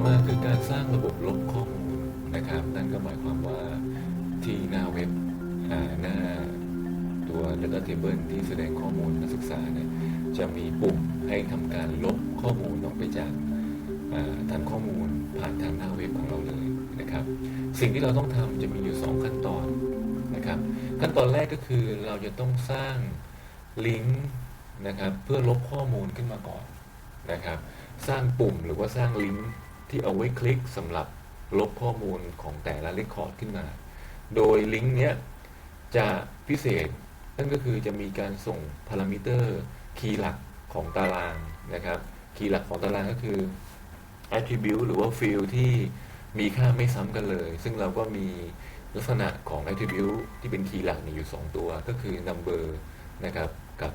อมาคือการสร้างระบบลบข้อมูลนะครับ นั่นก็หมายความว่าที่หน้าเว็บหน้าตัว Data Table ที่แสดงข้อมูลนักศึกษาเนี่ยจะมีปุ่มให้ทำการลบข้อมูลออกไปจากฐานข้อมูลผ่านทางหน้าเว็บของเราเลยนะครับ สิ่งที่เราต้องทำจะมีอยู่ 2 ขั้นตอนนะครับ ขั้นตอนแรกก็คือเราจะต้องสร้างลิงก์นะครับเพื่อลบข้อมูลขึ้นมาก่อนนะครับ สร้างปุ่มหรือว่าสร้างลิงก์ ที่เอาไว้คลิกสำหรับลบข้อมูลของแต่ละเรคคอร์ดขึ้นมา โดยลิงก์เนี้ยจะพิเศษ นั่นก็คือจะมีการส่งพารามิเตอร์คีย์หลักของตารางนะครับ คีย์หลักของตารางก็คือ attribute หรือว่า field ที่มีค่าไม่ซ้ำกันเลย ซึ่งเราก็มีลักษณะของ attribute ที่เป็นคีย์หลักมีอยู่ 2 ตัว ก็คือ number นะครับกับ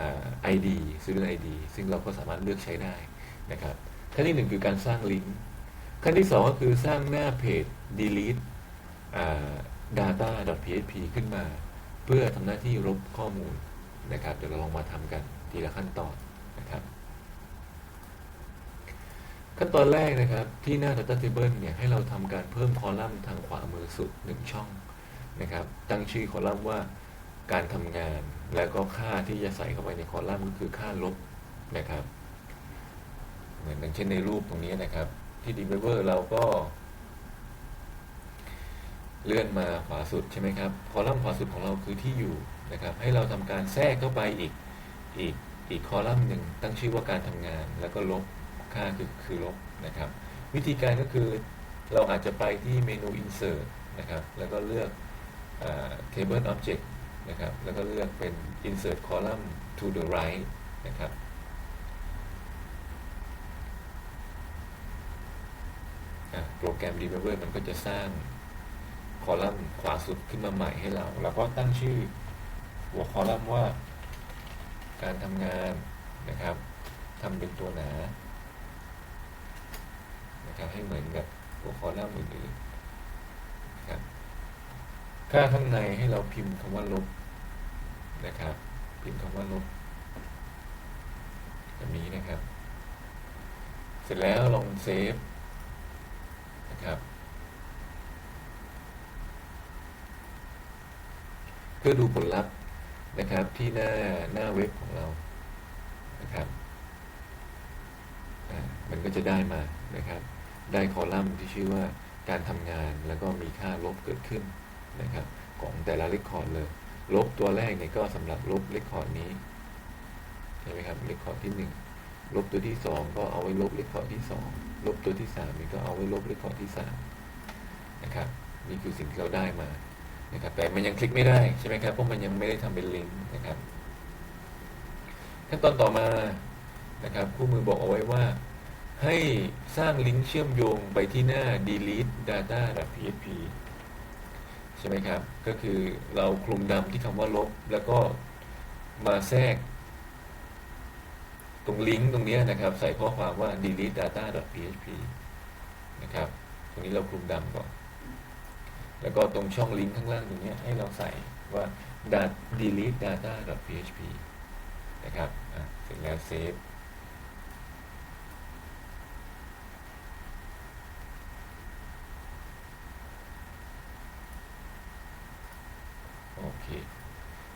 อ่า ID student ID ซึ่งเราก็สามารถเลือกใช้ได้นะครับ ขั้นที่หนึ่งคือการสร้างลิงก์ขั้นที่สองก็คือสร้างหน้าเพจ delete data.php ขึ้นมา เพื่อทำหน้าที่ลบข้อมูลนะครับ เดี๋ยวเราลองมาทำกันทีละขั้นตอนนะครับ ขั้นตอนแรกนะครับที่หน้า Data Table เนี่ยให้เราทำการเพิ่มคอลัมน์ทางขวามือสุด 1 ช่องนะครับ ตั้งชื่อคอลัมน์ว่าการทำงาน แล้วก็ค่าที่จะใส่เข้าไปในคอลัมน์ก็คือค่าลบนะครับ เหมือนอย่างเช่นในรูปตรงนี้นะครับ ที่ d e v e l o p e r เราก็ เลื่อนมาขวาสุดใช่ไหมครับ คอลัมน์ขวาสุดของเราคือที่อยู่นะครับ ให้เราทำการแทรกเข้าไปอีกอีกอีกคอลัมน์หนึ่งตั้งชื่อว่าการทำงาน แล้วก็ลบค่าคือคือลบนะครับ วิธีการก็คือเราอาจจะไปที่เมนู insert นะครับ แล้วก็เลือกอ table object นะครับ แล้วก็เลือกเป็น insert column to the right นะครับ อะ โปรแกรม Developer มันก็จะสร้างคอลัมน์ขวาสุดขึ้นมาใหม่ให้เราเราก็ตั้งชื่อหัวคอลัมน์ว่า การทำงานนะครับทำเป็นตัวหนานะครับให้เหมือนกับหัวคอลัมน์อื่นๆนะครับค่าข้างในให้เราพิมพ์คำว่าลบนะครับ พิมพ์คำว่าลบแบบนี้นะครับ เสร็จแล้วลองเซฟ ครับ เพื่อดูผลลัพธ์นะครับที่หน้าหน้าเว็บของเรานะครับมันก็จะได้มานะครับ ได้คอลัมน์ที่ชื่อว่าการทำงานแล้วก็มีค่าลบเกิดขึ้นนะครับ ของแต่ละเรคคอร์ดเลย ลบตัวแรกเนี่ยก็สำหรับลบเรคคอร์ดนี้ใช่ไหมครับเรคคอร์ดที่หนึ่ง ลบตัวที่สองก็เอาไว้ลบเรคคอร์ดที่สองลบตัวที่สามนี่ก็เอาไว้ลบเรคคอร์ดที่สามนะครับนี่คือสิ่งที่เราได้มานะครับแต่มันยังคลิกไม่ได้ใช่ไหมครับเพราะมันยังไม่ได้ทำเป็นลิงก์นะครับขั้นตอนต่อมานะครับคู่มือบอกเอาไว้ว่า ให้สร้างลิงก์เชื่อมโยงไปที่หน้า delete data.php ใช่ไหมครับ ก็คือเราคลุมดำที่คำว่าลบ แล้วก็มาแทรก ตรงลิงก์ตรงนี้นะครับ ใส่ข้อความว่า delete data.php นะครับ ตรงนี้เราคลุมดำก่อน แล้วก็ตรงช่องลิงก์ข้างล่างตรงนี้ให้เราใส่ว่า delete data.php นะครับเสร็จแล้วเซฟโอเค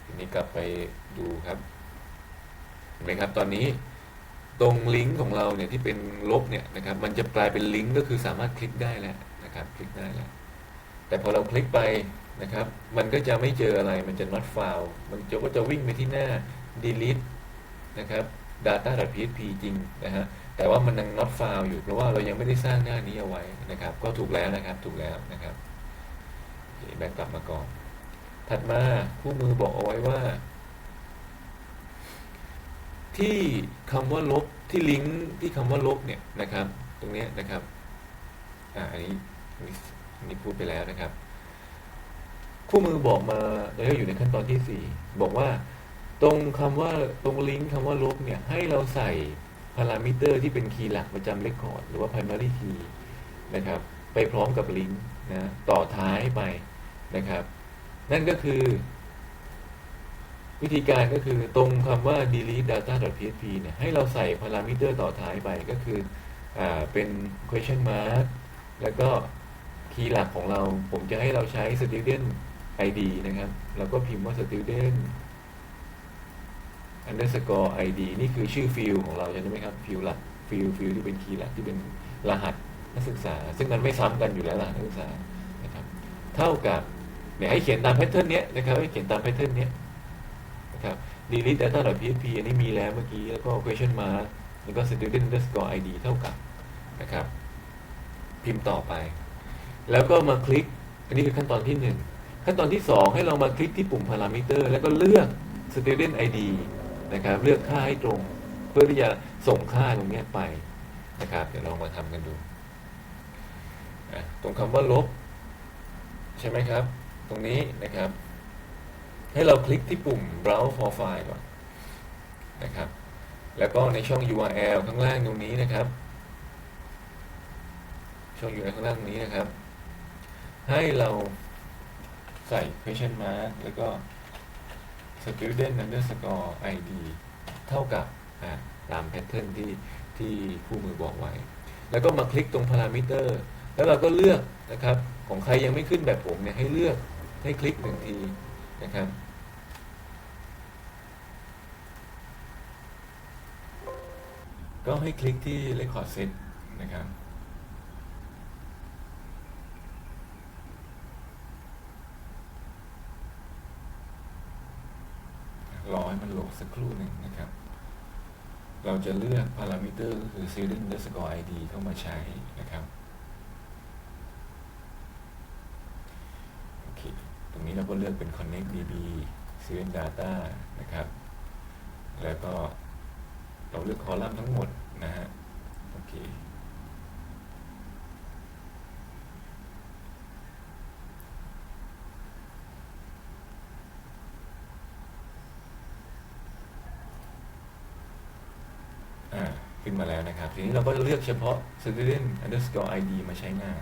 ทีนี้กลับไปดูครับเห็นไหมครับ ตอนนี้ ตรงลิงก์ของเราเนี่ยที่เป็นลบเนี่ยนะครับมันจะกลายเป็นลิงก์ก็คือสามารถคลิกได้แล้วนะครับคลิกได้แล้วแต่พอเราคลิกไปนะครับ มันก็จะไม่เจออะไรมันจะ not found มันจะก็จะวิ่งไปที่หน้า delete นะครับ data.php จริงนะฮะแต่ว่ามันยัง not found อยู่เพราะว่าเรายังไม่ได้สร้างหน้านี้เอาไว้นะครับ ก็ถูกแล้วนะครับถูกแล้วนะครับแบกกลับมาก่อน ถัดมาคู่มือบอกเอาไว้ว่า ที่คำว่าลบที่ลิงก์ที่คำว่าลบเนี่ยนะครับ ตรงนี้นะครับอ่าอันนี้อันนี้พูดไปแล้วนะครับ คู่มือบอกมาเราอยู่ในขั้นตอนที่สี่บอกว่าตรงคำว่าตรงลิงก์คำว่าลบเนี่ยให้เราใส่พารามิเตอร์ที่เป็นคีย์หลักประจำเรคคอร์ดหรือว่า primary key นะครับ ไปพร้อมกับลิงก์นะต่อท้ายไปนะครับ นั่นก็คือ วิธีการก็คือตรงคำว่า delete data.php เนี่ยให้เราใส่พารามิเตอร์ต่อท้ายไปก็คืออเป็น question mark แล้วก็คีย์หลักของเราผมจะให้เราใช้ student id นะครับ แล้วก็พิมพ์ว่า student underscore id นี่คือชื่อฟิลของเราใช่ไหมครับฟิลหลักฟิลฟิลที่เป็นคีย์หลักที่เป็นรหัสนักศึกษา ซึ่งมันไม่ซ้ำกันอยู่แล้วรหัสนักศึกษานะครับเท่ากับเนี่ยให้เขียนตามแพทเทิร์นเนี้ยนะครับให้เขียนตามแพทเทิร์นเนี้ย ครับ delete data php อันนี้มีแล้วเมื่อกี้ แล้วก็ question mark แล้วก็ student underscore id เท่ากับนะครับ พิมพ์ต่อไป แล้วก็มาคลิก อันนี้คือขั้นตอนที่หนึ่งขั้นตอนที่สองให้เรามาคลิกที่ปุ่ม parameter แล้วก็เลือก student id นะครับ เลือกค่าให้ตรง เพื่อที่จะส่งค่าตรงนี้ไปนะครับ เดี๋ยวเรามาทำกันดูตรงคำว่าลบ ใช่ไหมครับ ตรงนี้นะครับ ให้เราคลิกที่ปุ่ม browse for file ก่อนนะครับ แล้วก็ในช่อง URL ข้างล่างตรงนี้นะครับ ช่อง URL ข้างล่างตรงนี้นะครับ ให้เราใส่ question mark แล้วก็ student underscore id เท่ากับตามแพทเทิร์นที่ที่คู่มือบอกไว้ แล้วก็มาคลิกตรง parameter แล้วเราก็เลือกนะครับ ของใครยังไม่ขึ้นแบบผมเนี่ยให้เลือกให้คลิกหนึ่งทีนะครับ ก็ให้คลิกที่ record set นะครับ รอให้มันโหลดสักครู่หนึ่งนะครับ เราจะเลือก parameter ก็คือ student underscore id เข้ามาใช้นะครับโอเคตรงนี้เราก็เลือกเป็น connect db student data นะครับ แล้วก็ เราเลือกคอลัมน์ทั้งหมดนะฮะโอเคขึ้นมาแล้วนะครับ ทีนี้เราก็เลือกเฉพาะ student underscore id มาใช้งาน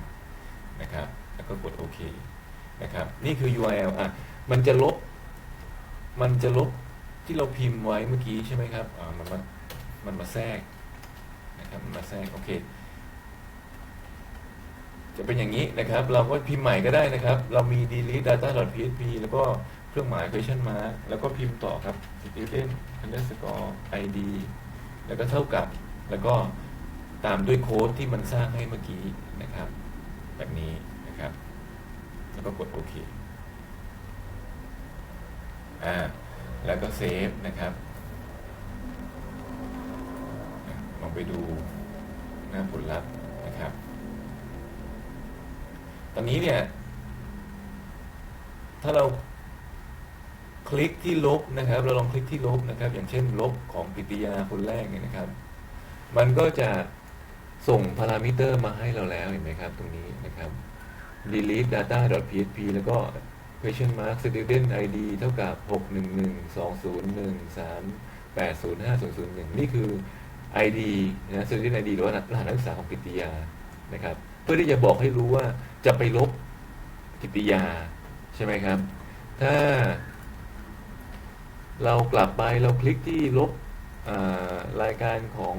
นะครับ แล้วก็กดโอเคนะครับ นี่คือ URL อะ มันจะลบ มันจะลบที่เราพิมพ์ไว้เมื่อกี้ใช่ไหมครับ อ่า มันมา มันมาแทรกนะครับมาแทรกโอเค จะเป็นอย่างนี้นะครับ เราก็พิมพ์ใหม่ก็ได้นะครับ เรามี delete data php แล้วก็เครื่องหมาย question mark แล้วก็พิมพ์ต่อครับ student underscore id แล้วก็เท่ากับ แล้วก็ตามด้วยโค้ดที่มันสร้างให้เมื่อกี้นะครับ แบบนี้นะครับ แล้วก็กดโอเคอ่าแล้วก็เซฟนะครับ ลองไปดูหน้าผลลัพธ์นะครับ ตอนนี้เนี่ย ถ้าเราคลิกที่ลบนะครับ เราลองคลิกที่ลบนะครับ อย่างเช่น ลบของปิติยาคนแรกเนี่ยนะครับ มันก็จะส่งพารามิเตอร์มาให้เราแล้วเห็นไหมครับ ตรงนี้นะครับ delete data php แล้วก็ question mark student id เท่ากับ 6112013805001 นี่คือ id นะ student id หรือว่ารหัสนักศึกษาของปิติยานะครับ เพื่อที่จะบอกให้รู้ว่าจะไปลบปิติยาใช่ไหมครับ ถ้า เรากลับไปเราคลิกที่ลบรายการของ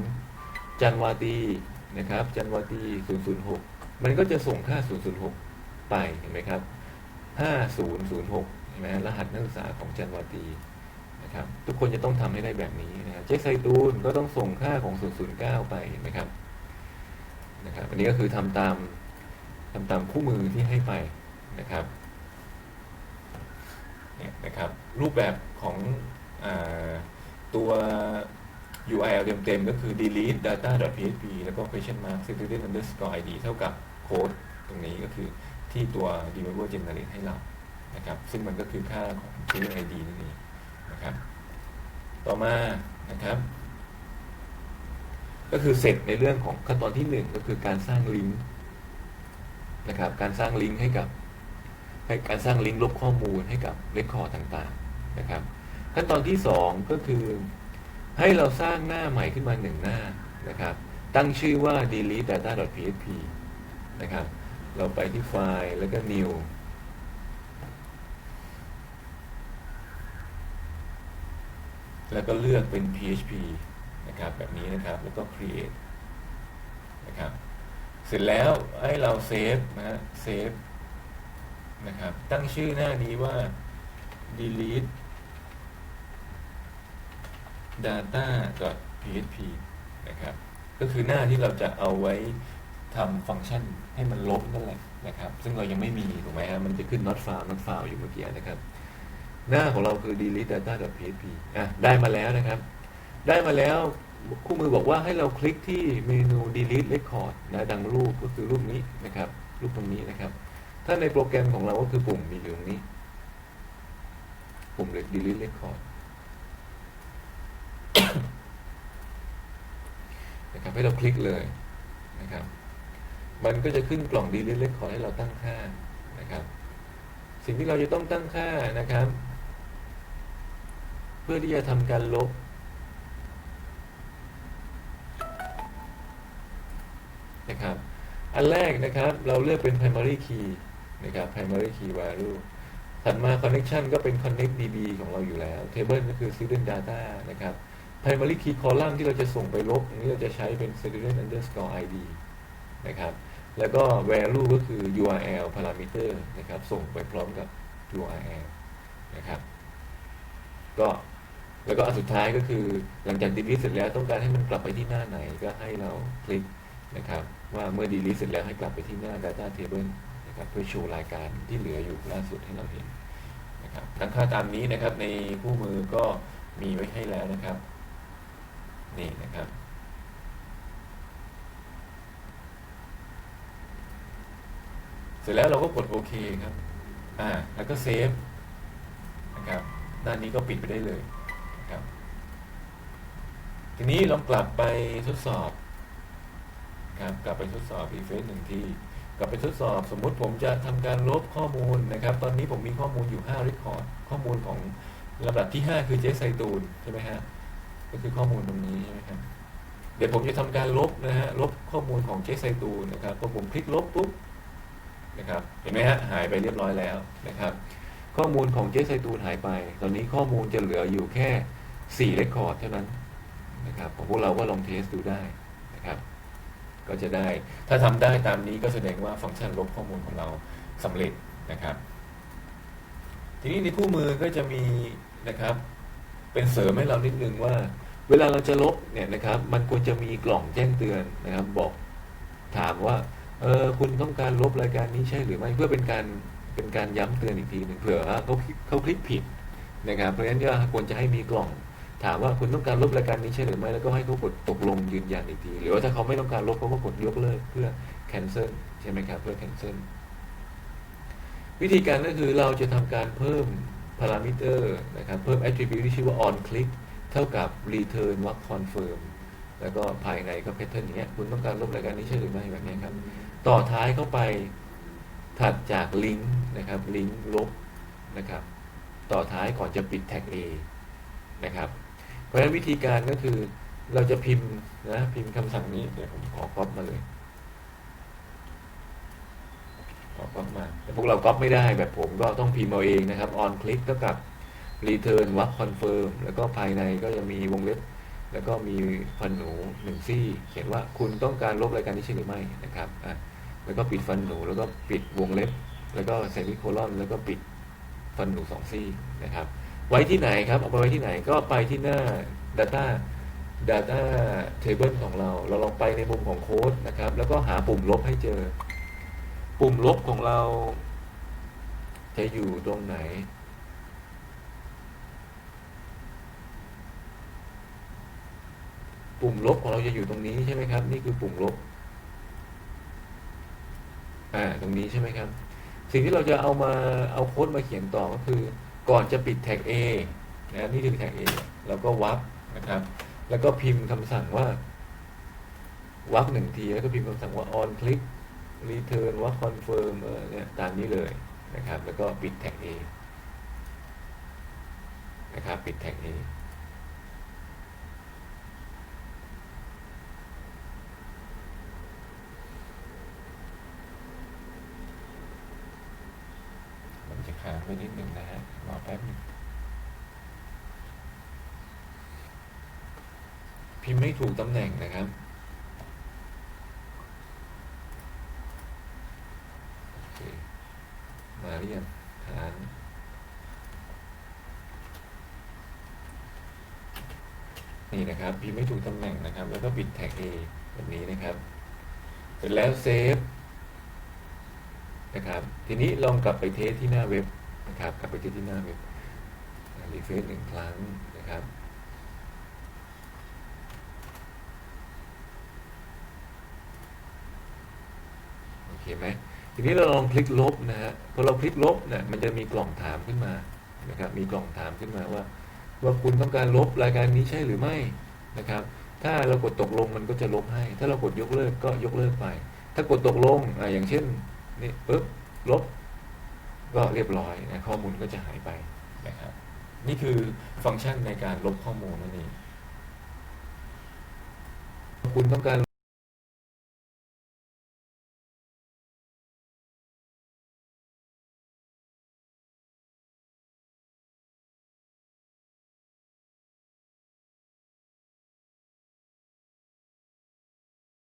จันวาตีนะครับจันวาตี 006 มันก็จะส่งค่า 006 ไปเห็นไหมครับ 5006เห็นไหมรหัสนักศึกษาของจันวาตี นะครับทุกคนจะต้องทำให้ได้แบบนี้นะครับเช็คไซตูนก็ต้องส่งค่าของ 009 ไปเห็นไหมครับนะครับอันนี้ก็คือทำตามทำตามคู่มือที่ให้ไปนะครับเนี่ยนะครับ รูปแบบของอตัว URL เต็มๆก็คือ delete data php แล้วก็ question mark student underscore id เท่ากับโค้ดตรงนี้ก็คือที่ตัว developer generate ให้เรานะครับ ซึ่งมันก็คือค่าของ student id นั่นเอง นะครับ ต่อมานะครับ ก็คือเสร็จในเรื่องของขั้นตอนที่หนึ่งก็คือการสร้างลิงก์นะครับ การสร้างลิงก์ให้กับให้การสร้างลิงก์ลบข้อมูลให้กับเรคคอร์ดต่างๆนะครับ ขั้นตอนที่ 2 ก็คือ ให้เราสร้างหน้าใหม่ขึ้นมาหนึ่งหน้านะครับ ตั้งชื่อว่า delete data php นะครับ เราไปที่ไฟล์แล้วก็ new แล้วก็เลือกเป็น php นะครับแบบนี้นะครับ แล้วก็ create นะครับ เสร็จแล้วให้เราเซฟนะฮะเซฟนะครับ ตั้งชื่อหน้านี้ว่า delete data.php นะครับ ก็คือหน้าที่เราจะเอาไว้ทำฟังก์ชันให้มันลบนั่นแหละนะครับ ซึ่งเรายังไม่มีถูกไหมฮะมันจะขึ้น not found not found อยู่เมื่อกี้นะครับ หน้าของเราคือ delete data.php อะได้มาแล้วนะครับ ได้มาแล้วคู่มือบอกว่าให้เราคลิกที่เมนู delete record นะดังรูปก็คือรูปนี้นะครับ รูปตรงนี้นะครับ ถ้าในโปรแกรมของเราก็คือปุ่มมีอยู่ตรงนี้ ปุ่ม delete record นะครับให้เราคลิกเลยนะครับ มันก็จะขึ้นกล่อง delete record ให้เราตั้งค่านะครับ สิ่งที่เราจะต้องตั้งค่านะครับ เพื่อที่จะทำการลบ นะครับ อันแรกนะครับเราเลือกเป็น primary key นะครับ primary key value ถัดมา connection ก็เป็น connect db ของเราอยู่แล้ว table ก็คือ student data นะครับ primary key column ที่เราจะส่งไปลบ อันนี้เราจะใช้เป็น student underscore id นะครับ แล้วก็ value ก็คือ url parameter นะครับ ส่งไปพร้อมกับ url นะครับ ก็ แล้วก็อันสุดท้ายก็คือหลังจาก delete เสร็จแล้วต้องการให้มันกลับไปที่หน้าไหนก็ให้เราคลิกนะครับว่าเมื่อ delete เสร็จแล้วให้กลับไปที่หน้า data table นะครับเพื่อโชว์รายการที่เหลืออยู่ล่าสุดให้เราเห็นนะครับตั้งค่าตามนี้นะครับในคู่มือก็มีไว้ให้แล้วนะครับนี่นะครับเสร็จแล้วเราก็กดโอเคครับอ่าแล้วก็เซฟนะครับด้านนี้ก็ปิดไปได้เลย ทีนี้ลองกลับไปทดสอบครับกลับไปทดสอบอีเฟสหนึ่งที่กลับไปทดสอบสมมุติผมจะทำการลบข้อมูลนะครับ ตอนนี้ผมมีข้อมูลอยู่5 record ข้อมูลของลำดับที่ 5 คือเจสไซตูนใช่ไหมฮะก็คือข้อมูลตรงนี้ใช่ไหมครับเดี๋ยวผมจะทำการลบนะฮะลบข้อมูลของเจสไซตูนนะครับพอผมคลิกลบปุ๊บนะครับเห็นไหมฮะหายไปเรียบร้อยแล้วนะครับ ข้อมูลของเจสไซตูนหายไป ตอนนี้ข้อมูลจะเหลืออยู่แค่4 record เท่านั้น นะครับของพวกเราก็ลองเทสดูได้นะครับ ก็จะได้ถ้าทำได้ตามนี้ก็แสดงว่าฟังก์ชันลบข้อมูลของเราสำเร็จนะครับ ทีนี้ในคู่มือก็จะมีนะครับ เป็นเสริมให้เรานิดนึงว่า เวลาเราจะลบเนี่ยนะครับ มันควรจะมีกล่องแจ้งเตือนนะครับ บอกถามว่าเออคุณต้องการลบรายการนี้ใช่หรือไม่เพื่อเป็นการเป็นการย้ำเตือนอีกทีหนึ่งเผื่อเขาเขาคลิกผิดนะครับ เพราะฉะนั้นก็ควรจะให้มีกล่อง ถามว่าคุณต้องการลบรายการนี้ใช่หรือไม่แล้วก็ให้เขากดตกลงยืนยันอีกทีหรือว่าถ้าเขาไม่ต้องการลบเขาก็กดยกเลิกเพื่อ cancel ใช่ไหมครับเพื่อ cancel วิธีการก็คือเราจะทำการเพิ่ม parameter นะครับเพิ่ม attribute ที่ชื่อว่า on click เท่ากับ return ว่า confirm แล้วก็ภายในก็ pattern อย่างเงี้ยคุณต้องการลบรายการนี้ใช่หรือไม่แบบนี้ครับ ต่อท้ายเข้าไปถัดจากลิงก์นะครับลิงก์ลบนะครับ ต่อท้ายก่อนจะปิด tag A นะครับ เพราะฉะนั้นวิธีการก็คือเราจะพิมพ์นะ พิมพ์คำสั่งนี้เดี๋ยวผมขอก๊อปมาเลยขอก๊อปมาแต่พวกเราก๊อปไม่ได้แบบผมก็ต้องพิมพ์เอาเองนะครับ on click เท่ากับ return วัก confirm แล้วก็ภายในก็จะมีวงเล็บ แล้วก็มีฟันหนูหนึ่งซี่ เขียนว่าคุณต้องการลบรายการนี้ใช่หรือไม่นะครับอะแล้วก็ปิดฟันหนูแล้วก็ปิดวงเล็บ แล้วก็เซมิโคลอน แล้วก็ปิดฟันหนูสองซี่นะครับ ไว้ที่ไหนครับเอาไปไว้ที่ไหนก็ไปที่หน้า Data Data Table ของเรา เราลองไปในมุมของโค้ดนะครับ แล้วก็หาปุ่มลบให้เจอ ปุ่มลบของเรา จะอยู่ตรงไหน ปุ่มลบของเราจะอยู่ตรงนี้ใช่ไหมครับ นี่คือปุ่มลบอ่าตรงนี้ใช่ไหมครับ สิ่งที่เราจะเอามาเอาโค้ดมาเขียนต่อก็คือ ก่อนจะปิดแท็ก A นะนี่คือแท็ก A แล้วก็วับนะครับ แล้วก็พิมพ์คำสั่งว่าวับหนึ่งที แล้วก็พิมพ์คำสั่งว่า on click return ว่า confirm เออเนี่ยตามนี้เลยนะครับ แล้วก็ปิดแท็ก A นะครับ ปิดแท็ก A มันจะค้างไว้นิดหนึ่งนะฮะ แป๊บนึงพิมพ์ไม่ถูกตำแหน่งนะครับ มาเรียงฐานนี่นะครับ พิมพ์ไม่ถูกตำแหน่งนะครับ แล้วก็ปิดแท็ก A แบบนี้นะครับ เสร็จแล้วเซฟนะครับ ทีนี้ลองกลับไปเทสที่หน้าเว็บ นะครับกลับไปเทสที่หน้าเว็บรีเฟรชหนึ่งครั้งนะครับโอเคไหมทีนี้เราลองคลิกลบนะฮะพอเราคลิกลบเนี่ยมันจะมีกล่องถามขึ้นมานะครับมีกล่องถามขึ้นมาว่า ว่าคุณต้องการลบรายการนี้ใช่หรือไม่นะครับ ถ้าเรากดตกลงมันก็จะลบให้ ถ้าเรากดยกเลิกก็ยกเลิกไป ถ้ากดตกลงอ่าอย่างเช่นนี่ปุ๊บลบ ก็เรียบร้อยนะข้อมูลก็จะหายไปนะครับนี่คือฟังก์ชันในการลบข้อมูลนั่นเองคุณต้องการ